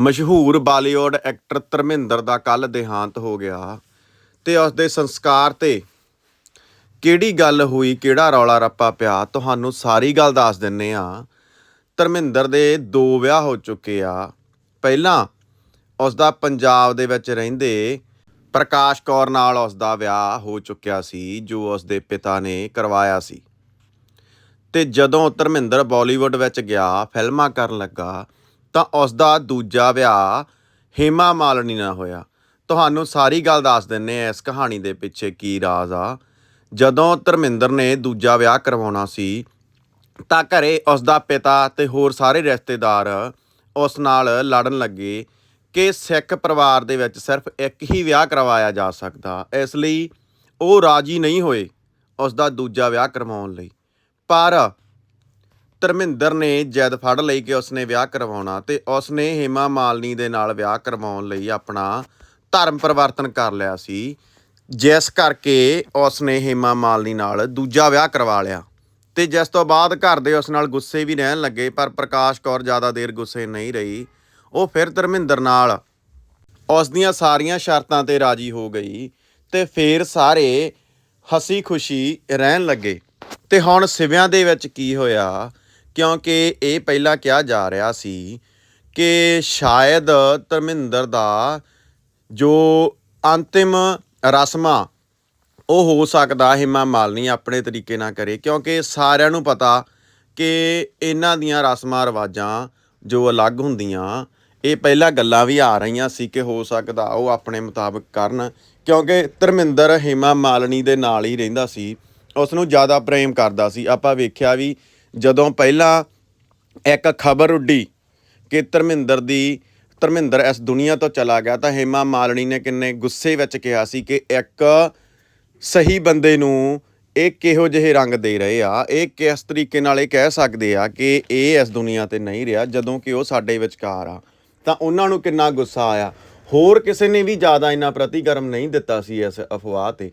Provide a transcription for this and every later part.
ਮਸ਼ਹੂਰ Bollywood actor Dharmendra ਦਾ ਕੱਲ ਦੇਹਾਂਤ ਹੋ ਗਿਆ ਤੇ ਉਸ ਦੇ ਸੰਸਕਾਰ ਤੇ ਕਿਹੜੀ ਗੱਲ ਹੋਈ, ਕਿਹੜਾ ਰੌਲਾ ਰੱਪਾ ਪਿਆ, ਤੁਹਾਨੂੰ ਸਾਰੀ ਗੱਲ ਦੱਸ ਦਿੰਨੇ ਆ। ਧਰਮਿੰਦਰ ਦੇ ਦੋ ਵਿਆਹ ਹੋ ਚੁੱਕੇ ਆ। ਪਹਿਲਾਂ ਉਸ ਦਾ ਪੰਜਾਬ ਦੇ ਵਿੱਚ ਰਹਿੰਦੇ ਪ੍ਰਕਾਸ਼ ਕੌਰ ਨਾਲ ਉਸ ਦਾ ਵਿਆਹ ਹੋ ਚੁੱਕਿਆ ਸੀ, ਜੋ ਉਸ ਦੇ ਪਿਤਾ ਨੇ ਕਰਵਾਇਆ ਸੀ। ਤੇ ਜਦੋਂ ਧਰਮਿੰਦਰ ਬਾਲੀਵੁੱਡ ਵਿੱਚ ਗਿਆ, ਫਿਲਮਾਂ ਕਰਨ ਲੱਗਾ ਤਾਂ ਉਸ ਦਾ ਦੂਜਾ ਵਿਆਹ ਹੇਮਾ ਮਾਲਿਨੀ ਨਾਲ ਹੋਇਆ। ਤੁਹਾਨੂੰ ਸਾਰੀ ਗੱਲ ਦੱਸ ਦਿੰਨੇ ਆ ਇਸ ਕਹਾਣੀ ਦੇ ਪਿੱਛੇ ਕੀ ਰਾਜ਼ ਆ। ਜਦੋਂ ਧਰਮਿੰਦਰ ਨੇ ਦੂਜਾ ਵਿਆਹ ਕਰਵਾਉਣਾ ਸੀ, ਤਾਂ ਘਰੇ ਉਸ ਦਾ ਪਿਤਾ ਤੇ ਹੋਰ ਸਾਰੇ ਰਿਸ਼ਤੇਦਾਰ ਉਸ ਨਾਲ ਲੜਨ ਲੱਗੇ ਕਿ ਸਿੱਖ ਪਰਿਵਾਰ ਦੇ ਵਿੱਚ ਸਿਰਫ ਇੱਕ ਹੀ ਵਿਆਹ ਕਰਵਾਇਆ ਜਾ ਸਕਦਾ। ਇਸ ਲਈ ਉਹ ਰਾਜੀ ਨਹੀਂ ਹੋਏ ਉਸ ਦਾ ਦੂਜਾ ਵਿਆਹ ਕਰਵਾਉਣ ਲਈ। ਪਰ ਧਰਮਿੰਦਰ ਨੇ ਜਿੱਦ ਫੜ ਲਈ ਕਿ ਉਸਨੇ ਵਿਆਹ ਕਰਵਾਉਣਾ ਤੇ ਉਸਨੇ ਹੇਮਾ ਮਾਲਨੀ ਦੇ ਨਾਲ ਵਿਆਹ ਕਰਵਾਉਣ ਲਈ ਆਪਣਾ ਧਰਮ ਪਰਿਵਰਤਨ ਕਰ ਲਿਆ ਸੀ। ਜਿਸ ਕਰਕੇ ਉਸਨੇ ਹੇਮਾ ਮਾਲਨੀ ਨਾਲ ਦੂਜਾ ਵਿਆਹ ਕਰਵਾ ਲਿਆ ਤੇ ਜਿਸ ਤੋਂ ਬਾਅਦ ਘਰ ਦੇ ਉਸ ਨਾਲ ਗੁੱਸੇ ਵੀ ਰਹਿਣ ਲੱਗੇ, ਪਰ ਪ੍ਰਕਾਸ਼ ਕੌਰ ਜ਼ਿਆਦਾ ਦੇਰ ਗੁੱਸੇ ਨਹੀਂ ਰਹੀ। ਉਹ ਫਿਰ ਧਰਮਿੰਦਰ ਨਾਲ ਉਸ ਦੀਆਂ ਸਾਰੀਆਂ ਸ਼ਰਤਾਂ ਤੇ ਰਾਜੀ ਹੋ ਗਈ ਤੇ ਫਿਰ ਸਾਰੇ ਹਸੀ ਖੁਸ਼ੀ ਰਹਿਣ ਲੱਗੇ। ਤੇ ਹੁਣ ਸਿਵਿਆਂ ਦੇ ਵਿੱਚ ਕੀ ਹੋਇਆ? ਕਿਉਂਕਿ ਇਹ ਪਹਿਲਾਂ ਕਿਹਾ ਜਾ ਰਿਹਾ ਸੀ ਕਿ ਸ਼ਾਇਦ ਧਰਮਿੰਦਰ ਦਾ ਜੋ ਅੰਤਿਮ ਰਸਮਾਂ, ਉਹ ਹੋ ਸਕਦਾ ਹਿਮਾ ਮਾਲਨੀ ਆਪਣੇ ਤਰੀਕੇ ਨਾਲ ਕਰੇ, ਕਿਉਂਕਿ ਸਾਰਿਆਂ ਨੂੰ ਪਤਾ ਕਿ ਇਹਨਾਂ ਦੀਆਂ ਰਸਮਾਂ, ਰਿਵਾਜਾਂ ਜੋ ਅਲੱਗ ਹੁੰਦੀਆਂ, ਇਹ ਪਹਿਲਾਂ ਗੱਲਾਂ ਵੀ ਆ ਰਹੀਆਂ ਸੀ ਕਿ ਹੋ ਸਕਦਾ ਉਹ ਆਪਣੇ ਮੁਤਾਬਕ ਕਰਨ, ਕਿਉਂਕਿ ਧਰਮਿੰਦਰ ਹਿਮਾ ਮਾਲਨੀ ਦੇ ਨਾਲ ਹੀ ਰਹਿੰਦਾ ਸੀ ਉਸ ਨੂੰ ਜ਼ਿਆਦਾ ਪ੍ਰੇਮ ਕਰਦਾ ਸੀ। ਆਪਾਂ ਵੇਖਿਆ ਵੀ ਜਦੋਂ ਪਹਿਲਾਂ ਇੱਕ ਖਬਰ ਉੱਡੀ ਕਿ ਧਰਮਿੰਦਰ ਦੀ, ਧਰਮਿੰਦਰ ਇਸ ਦੁਨੀਆ ਤੋਂ ਚਲਾ ਗਿਆ ਤਾਂ ਹੇਮਾ ਮਾਲਣੀ ਨੇ ਕਿੰਨੇ ਗੁੱਸੇ ਵਿੱਚ ਕਿਹਾ ਸੀ ਕਿ ਇੱਕ ਸਹੀ ਬੰਦੇ ਨੂੰ ਇਹ ਕਿਹੋ ਜਿਹੇ ਰੰਗ ਦੇ ਰਹੇ ਆ, ਇਹ ਕਿਸ ਤਰੀਕੇ ਨਾਲ ਇਹ ਕਹਿ ਸਕਦੇ ਆ ਕਿ ਇਹ ਇਸ ਦੁਨੀਆ ਤੇ ਨਹੀਂ ਰਿਹਾ, ਜਦੋਂ ਕਿ ਉਹ ਸਾਡੇ ਵਿਚਕਾਰ ਆ। ਤਾਂ ਉਹਨਾਂ ਨੂੰ ਕਿੰਨਾ ਗੁੱਸਾ ਆਇਆ। ਹੋਰ ਕਿਸੇ ਨੇ ਵੀ ਜ਼ਿਆਦਾ ਇੰਨਾ ਪ੍ਰਤੀਕਰਮ ਨਹੀਂ ਦਿੱਤਾ ਸੀ ਇਸ ਅਫਵਾਹ ਤੇ।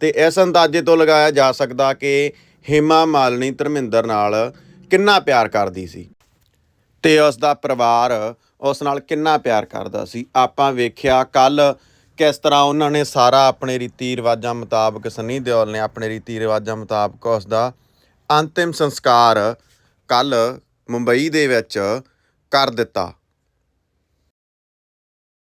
ਤੇ ਇਸ ਅੰਦਾਜ਼ੇ ਤੋਂ ਲਗਾਇਆ ਜਾ ਸਕਦਾ ਕਿ ਹੇਮਾ ਮਾਲਣੀ ਧਰਮਿੰਦਰ ਨਾਲ ਕਿੰਨਾ ਪਿਆਰ ਕਰਦੀ ਸੀ? ਤੇ ਉਸ ਦਾ ਪਰਿਵਾਰ ਉਸ ਨਾਲ ਕਿੰਨਾ ਪਿਆਰ ਕਰਦਾ ਸੀ? ਆਪਾਂ ਵੇਖਿਆ ਕੱਲ ਕਿਸ ਤਰ੍ਹਾਂ ਉਹਨਾਂ ਨੇ ਸਾਰਾ ਆਪਣੇ ਰੀਤੀ ਰਿਵਾਜਾਂ ਮੁਤਾਬਕ, ਸੰਨੀ ਦਿਓਲ ਨੇ ਆਪਣੇ ਰੀਤੀ ਰਿਵਾਜਾਂ ਮੁਤਾਬਕ ਉਸ ਦਾ ਅੰਤਿਮ ਸੰਸਕਾਰ ਕੱਲ ਮੁੰਬਈ ਦੇ ਵਿੱਚ ਕਰ ਦਿੱਤਾ।